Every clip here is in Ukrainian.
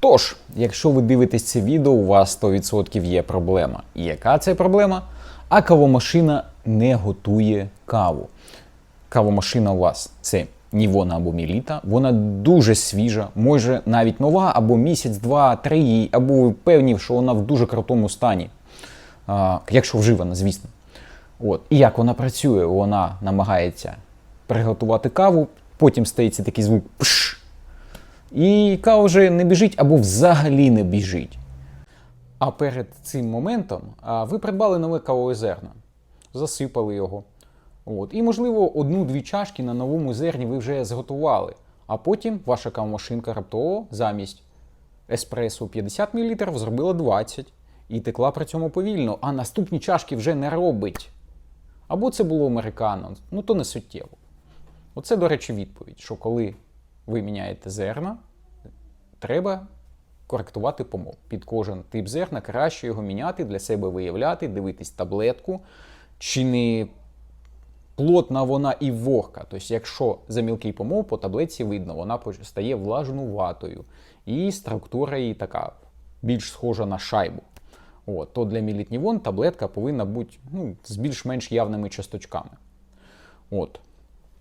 Тож, якщо ви дивитесь це відео, у вас 100% є проблема. І яка це проблема? А кавомашина не готує каву. Кавомашина у вас це Нівона або Міліта, вона дуже свіжа, може навіть нова, або місяць, два, три, або ви певні, що вона в дуже крутому стані, а, якщо вживана, звісно. От. І як вона працює, вона намагається приготувати каву, потім стається такий звук пш. І кава вже не біжить або взагалі не біжить. А перед цим моментом ви придбали нове кавове зерно, засипали його. От. І, можливо, одну-дві чашки на новому зерні ви вже зготували. А потім ваша кавомашинка раптово замість еспресо 50 мл зробила 20 і текла при цьому повільно, а наступні чашки вже не робить. Або це було американо, ну то не суттєво. Оце, до речі, відповідь, що коли ви міняєте зерна, треба коректувати помол. Під кожен тип зерна краще його міняти, для себе виявляти, дивитись таблетку, чи не плотна вона і вогка. Тобто, якщо за мілкий помол по таблетці видно, вона стає влажнуватою. І структура її така більш схожа на шайбу. От, то для мілітнівон таблетка повинна бути ну, з більш-менш явними часточками. От.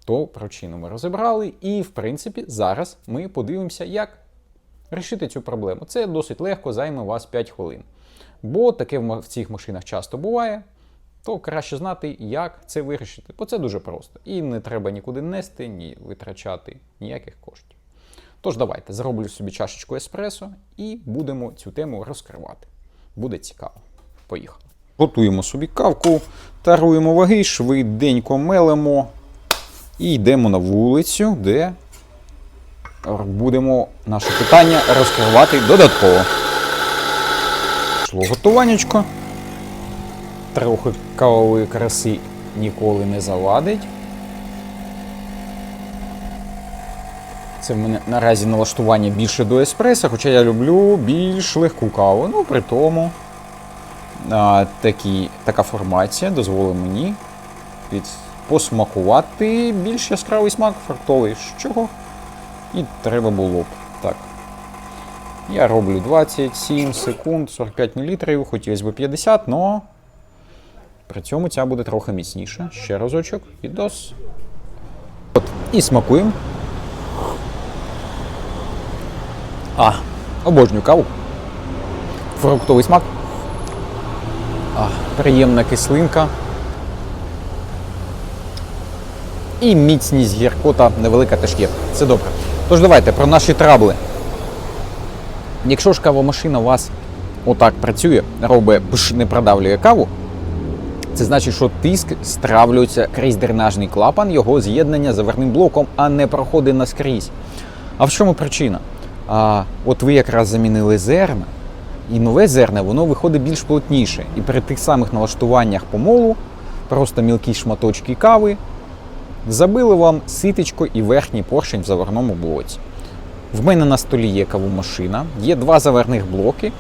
То причину ми розібрали, і, в принципі, зараз ми подивимося, як рішити цю проблему. Це досить легко, займе вас 5 хвилин. Бо таке в цих машинах часто буває, то краще знати, як це вирішити. Бо це дуже просто. І не треба нікуди нести, ні витрачати ніяких коштів. Тож давайте зроблю собі чашечку еспресо і будемо цю тему розкривати. Буде цікаво. Поїхали. Готуємо собі кавку, таруємо ваги, швиденько мелемо і йдемо на вулицю, де будемо наше питання розкривати додатково. Пішло готуваннячко. Трохи кавової краси ніколи не завадить. Це в мене наразі налаштування більше до еспресо, хоча я люблю більш легку каву. Ну, при тому а, такі, така формація дозволить мені під, посмакувати більш яскравий смак фруктовий, чого і треба було б. Так. Я роблю 27 секунд, 45 мл, хотілося б 50, але при цьому ця буде трохи міцніша. Ще разочок. Відос. От. І смакуємо. А, обожнюю каву. Фруктовий смак. А, приємна кислинка. І міцність гіркота невелика теж є. Це добре. Тож давайте про наші трабли. Якщо ж кавомашина у вас отак працює, робить пш, не продавлює каву, це значить, що тиск стравлюється крізь дренажний клапан, його з'єднання заверним блоком, а не проходить наскрізь. А в чому причина? А, от ви якраз замінили зерна, і нове зерна воно виходить більш плотніше. І при тих самих налаштуваннях помолу, просто мілкі шматочки кави, забили вам ситечко і верхній поршень в заварному блоці. В мене на столі є кавомашина, є два заверних блоки.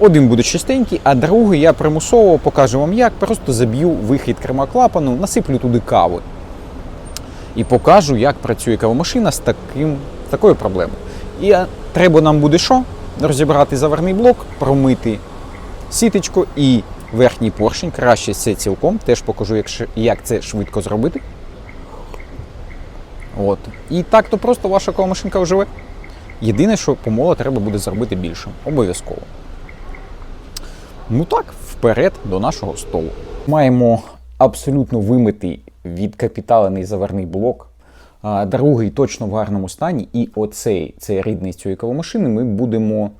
Один буде чистенький, а другий я примусово покажу вам як. Просто заб'ю вихід крема клапану, насиплю туди кави. І покажу, як працює кавомашина з таким, такою проблемою. І треба нам буде що? Розібрати заверний блок, промити сіточку і верхній поршень. Краще це цілком. Теж покажу, як це швидко зробити. От. І так то просто ваша кавомашинка оживе. Єдине, що помола треба буде зробити більше. Обов'язково. Ну так, вперед до нашого столу. Маємо абсолютно вимитий відкапіталений заверний блок. Другий точно в гарному стані. І оцей цей рідний з цієї кавомашини ми будемо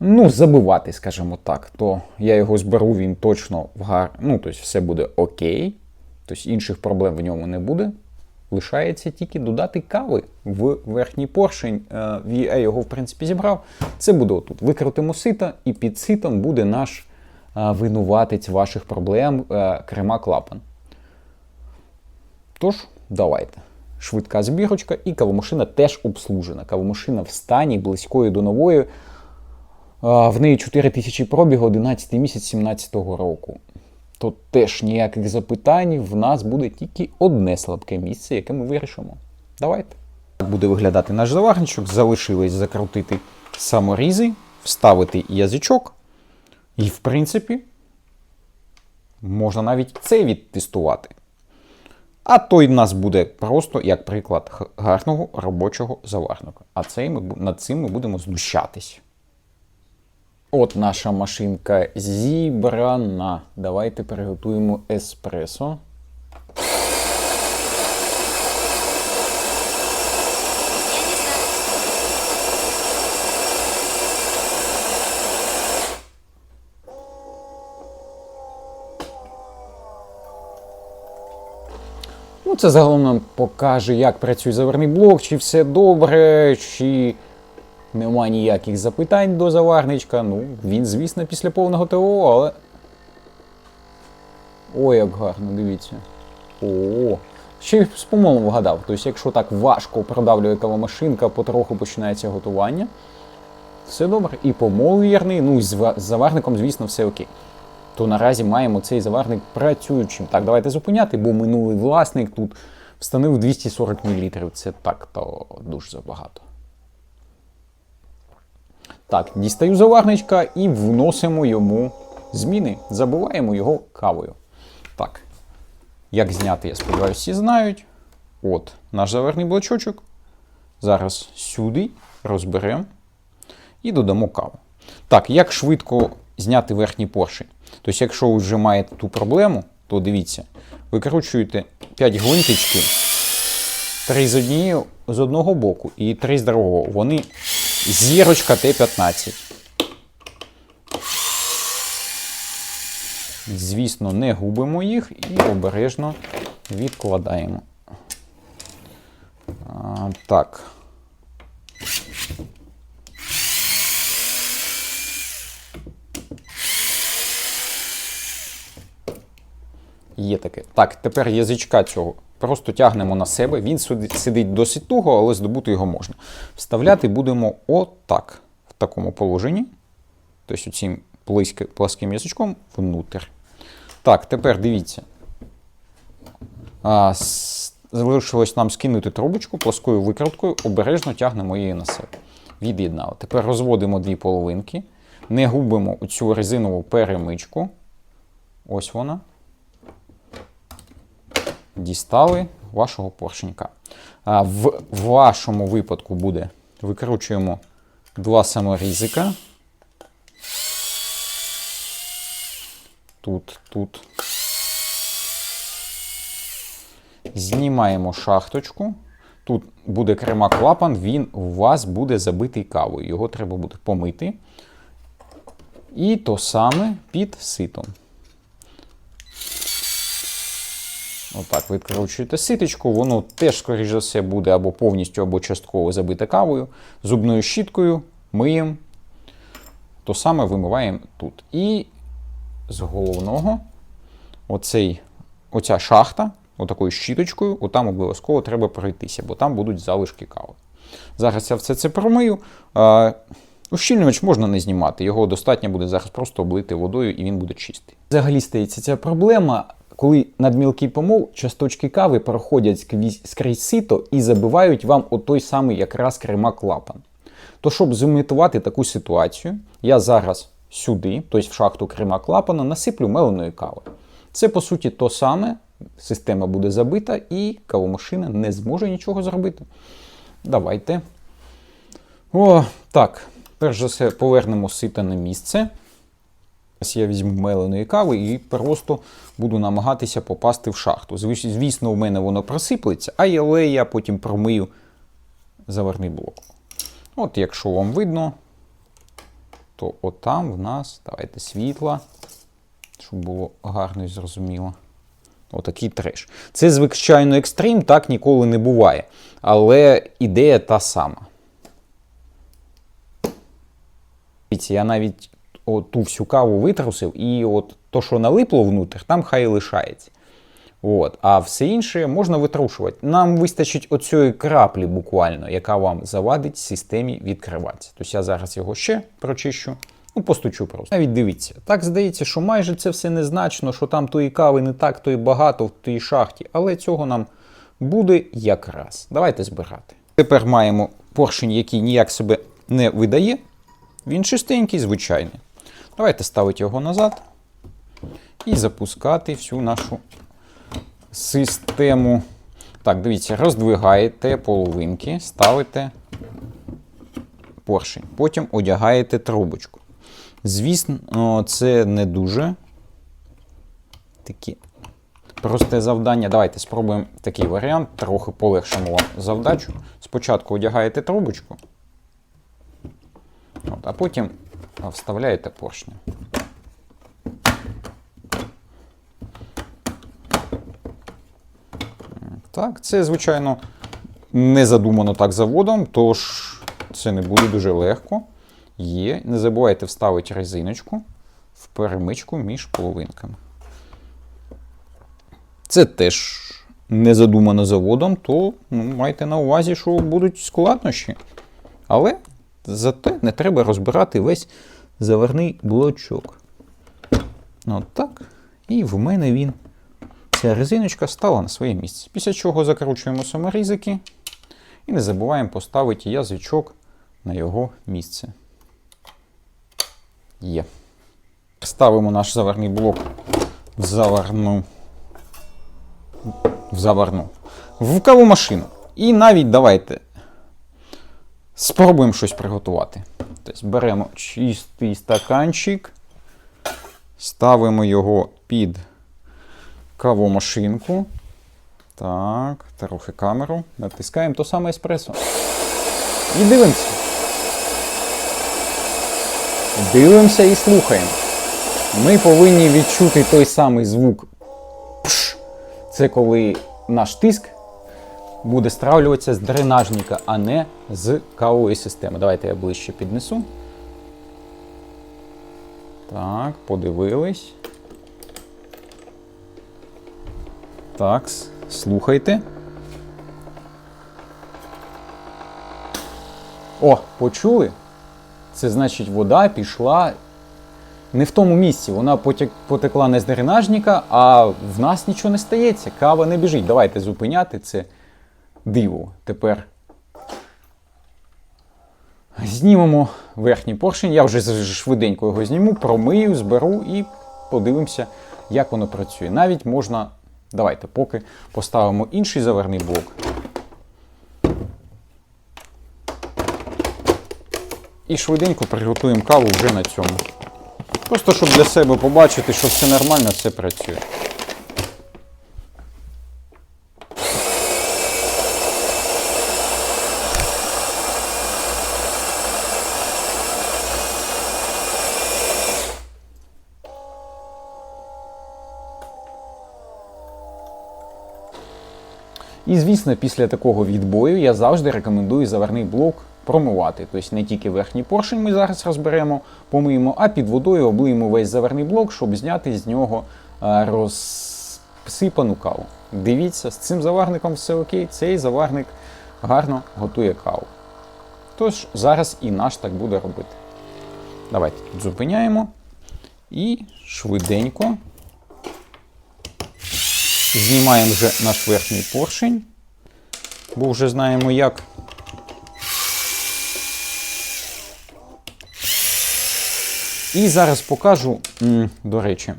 ну, забивати, скажімо так. То я його зберу, він точно в гар... Ну, тобто все буде окей. Тобто інших проблем в ньому не буде. Лишається тільки додати кави в верхній поршень. Е, Я його, в принципі, зібрав. Це буде отут. Викрутимо сито, і під ситом буде наш е, винуватець ваших проблем е, крема клапан. Тож, давайте. Швидка збірочка, і кавомашина теж обслужена. Кавомашина в стані близької до нової. В неї 4 тисячі пробігу, 11 місяць 17 року. То теж ніяких запитань, в нас буде тільки одне слабке місце, яке ми вирішимо. Давайте. Так буде виглядати наш заварничок. Залишилось закрутити саморізи, вставити язичок. І, в принципі, можна навіть це відтестувати. А той в нас буде просто як приклад гарного робочого заварника. А цей ми, над цим ми будемо знущатись. От наша машинка зібрана. Давайте приготуємо еспресо. Ну, це загалом нам покаже, як працює заварний блок, чи все добре, чи нема ніяких запитань до заварничка. Ну, він, звісно, після повного ТО, але. Ой, як гарно, дивіться. О, ще й з помолом вгадав. Тобто, якщо так важко продавлює кавомашинка, потроху починається готування. Все добре. І помол вірний, ну і з заварником, звісно, все окей. То наразі маємо цей заварник працюючим. Так, давайте зупиняти, бо минулий власник тут встановив 240 мл. Це так то дуже забагато. Так, дістаю заварничка і вносимо йому зміни. Забиваємо його кавою. Так. Як зняти, я сподіваюся, всі знають. От наш заварний блочочок. Зараз сюди розберемо і додамо каву. Так, як швидко зняти верхній поршень? Тобто, якщо ви вже маєте ту проблему, то дивіться, викручуєте 5 гвинтичків, 3 з однієї з одного боку і 3 з другого. Вони зірочка Т-15. Звісно, не губимо їх і обережно відкладаємо. А, так. Є таке. Так, тепер язичка цього просто тягнемо на себе. Він сидить досить туго, але здобути його можна. Вставляти будемо отак, в такому положенні. Тобто цим пласким язичком внутрь. Так, тепер дивіться. А, залишилось нам скинути трубочку плоскою викруткою, обережно тягнемо її на себе. Від'єднали. Тепер розводимо дві половинки, не губимо цю резинову перемичку. Ось вона. Дістали вашого поршенька. В вашому випадку буде викручуємо два саморізика. Тут, тут. Знімаємо шахточку. Тут буде крема клапан, він у вас буде забитий кавою. Його треба буде помити. І то саме під ситом. Отак, відкручуєте ситочку, воно теж, скоріш за все, буде або повністю, або частково забите кавою. Зубною щіткою миємо. То саме вимиваємо тут. І з головного оцей, оця шахта, отакою щіточкою, отам обов'язково треба пройтися, бо там будуть залишки кави. Зараз я все це промию. Ущільнювач можна не знімати, його достатньо буде зараз просто облити водою і він буде чистий. Взагалі стається ця проблема, коли надмілкий помол часточки кави проходять скрізь, скрізь сито і забивають вам отой самий якраз крема клапан. То щоб зімітувати таку ситуацію, я зараз сюди, тобто в шахту крема клапана, насиплю меленої кави. Це по суті то саме, система буде забита і кавомашина не зможе нічого зробити. Давайте. О, так. Перш за все, повернемо сито на місце. Я візьму меленої кави і просто буду намагатися попасти в шахту. Звісно, в мене воно просиплеться, а але я потім промию заварний блок. От, якщо вам видно, то отам в нас, давайте світла, щоб було гарно і зрозуміло. Отакий треш. Це, звичайно, екстрим, так ніколи не буває. Але ідея та сама. Я навіть от ту всю каву витрусив, і от то, що налипло внутрь, там хай лишається. От. А все інше можна витрушувати. Нам вистачить оцієї краплі буквально, яка вам завадить системі відкриватися. Тобто я зараз його ще прочищу. Ну, постучу просто. Навіть дивіться, так здається, що майже це все незначно, що там тої кави не так, то і багато в тій шахті, але цього нам буде якраз. Давайте збирати. Тепер маємо поршень, який ніяк себе не видає. Він чистенький, звичайний. Давайте ставити його назад і запускати всю нашу систему. Так, дивіться, роздвигаєте половинки, ставите поршень. Потім одягаєте трубочку. Звісно, це не дуже такі просте завдання. Давайте спробуємо такий варіант, трохи полегшимо вам завдачу. Спочатку одягаєте трубочку, от, а потім вставляєте поршня. Так, це, звичайно, не задумано так заводом, тож це не буде дуже легко. Є. Не забувайте вставити резиночку в перемичку між половинками. Це теж не задумано заводом, то ну, майте на увазі, що будуть складнощі. Але зате не треба розбирати весь заварний блочок. От так. І в мене він, ця резиночка стала на своє місце. Після чого закручуємо саморізики і не забуваємо поставити язичок на його місце. Є. Ставимо наш заварний блок в заварну в заварну, в каву машину. І навіть давайте спробуємо щось приготувати. Тобто беремо чистий стаканчик, ставимо його під кавомашинку. Так, трохи камеру. Натискаємо то саме еспресо. І дивимося. Дивимося і слухаємо. Ми повинні відчути той самий звук пш, це коли наш тиск буде стравлюватися з дренажника, а не з кавової системи. Давайте я ближче піднесу. Так, подивились. Так, слухайте. О, почули? Це значить, вода пішла не в тому місці. Вона потекла не з дренажника, а в нас нічого не стається. Кава не біжить. Давайте зупиняти це диво. Тепер знімемо верхній поршень. Я вже швиденько його зніму, промию, зберу і подивимося, як воно працює. Навіть можна. Давайте поки поставимо інший заверний блок. І швиденько приготуємо каву вже на цьому. Просто щоб для себе побачити, що все нормально, все працює. І, звісно, після такого відбою я завжди рекомендую заварний блок промивати. Тобто не тільки верхній поршень ми зараз розберемо, помиємо, а під водою облиємо весь заварний блок, щоб зняти з нього е, розсипану каву. Дивіться, з цим заварником все окей, цей заварник гарно готує каву. Тож зараз і наш так буде робити. Давайте зупиняємо і швиденько Знімаємо вже наш верхній поршень, бо вже знаємо як. І зараз покажу, до речі,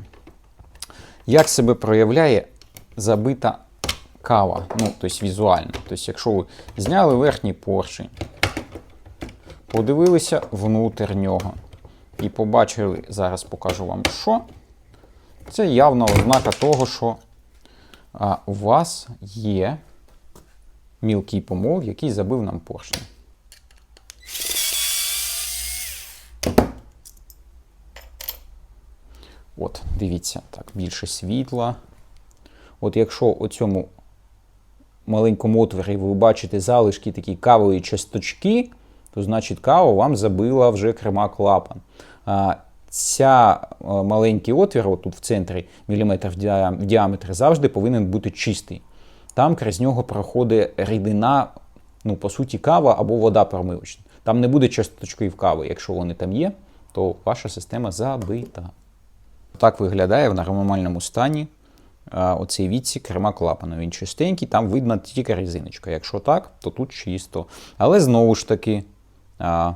як себе проявляє забита кава, ну, тобто візуально. Тобто, якщо ви зняли верхній поршень, подивилися внутрь нього і побачили, зараз покажу вам що. Це явна ознака того, що у вас є мілкий помол, який забив нам поршень. От, дивіться, так, більше світла. От якщо у цьому маленькому отворі ви бачите залишки такі кавової часточки, то значить кава вам забила вже крема клапан. Ця е, маленький отвір, отут в центрі міліметр в діа- діаметрі, завжди повинен бути чистий. Там крізь нього проходить рідина, ну, по суті, кава або вода промивочна. Там не буде часточків кави. Якщо вони там є, то ваша система забита. Так виглядає в нормальному стані а, оцей відсік керма клапану. Він чистенький, там видно тільки резиночка. Якщо так, то тут чисто. Але знову ж таки, а,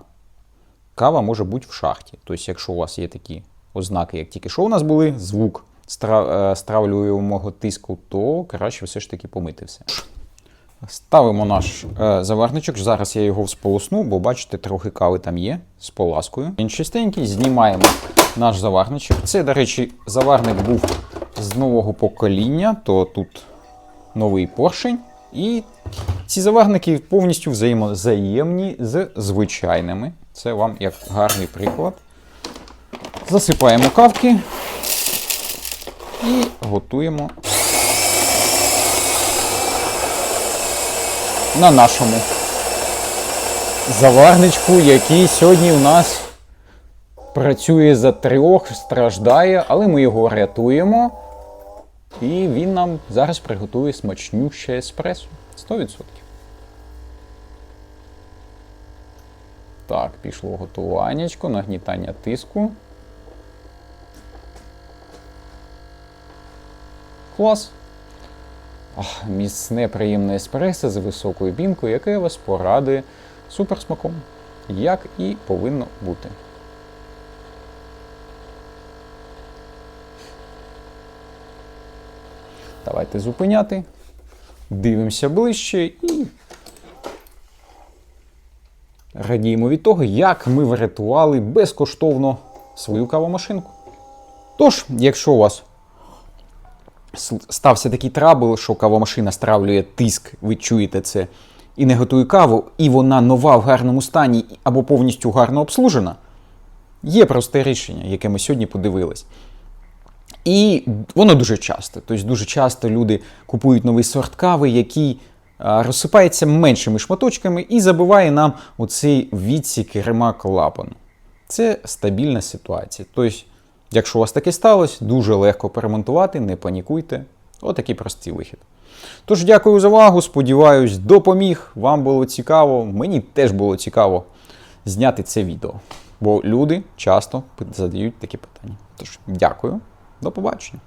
кава може бути в шахті. Тобто, якщо у вас є такі ознаки, як тільки що у нас були, звук е, стравлюємого тиску, то краще все ж таки помити все. Ставимо наш е, заварничок. Зараз я його сполосну, бо бачите, трохи кави там є з поласкою. Він чистенький, знімаємо наш заварничок. Це, до речі, заварник був з нового покоління, то тут новий поршень. І ці заварники повністю взаємозаємні з звичайними. Це вам як гарний приклад. Засипаємо кавки і готуємо на нашому заварничку, який сьогодні у нас працює за трьох, страждає, але ми його рятуємо. І він нам зараз приготує смачнюще еспресо. 100%. Так, пішло готуваннячко, нагнітання тиску. Клас. Ах, міцне приємне еспресо з високою пінкою, яке вас порадує суперсмаком, як і повинно бути. Давайте зупиняти. Дивимося ближче і радіємо від того, як ми врятували безкоштовно свою кавомашинку. Тож, якщо у вас стався такий трабл, що кавомашина стравлює тиск, ви чуєте це, і не готує каву, і вона нова в гарному стані або повністю гарно обслужена, є просте рішення, яке ми сьогодні подивились. І воно дуже часто. Тобто дуже часто люди купують новий сорт кави, який розсипається меншими шматочками і забиває нам оцей відсік рема клапану. Це стабільна ситуація. Тобто, якщо у вас таке сталося, дуже легко перемонтувати, не панікуйте. Отакий простий вихід. Тож, дякую за увагу. Сподіваюсь, допоміг. Вам було цікаво. Мені теж було цікаво зняти це відео. Бо люди часто задають такі питання. Тож, дякую, до побачення.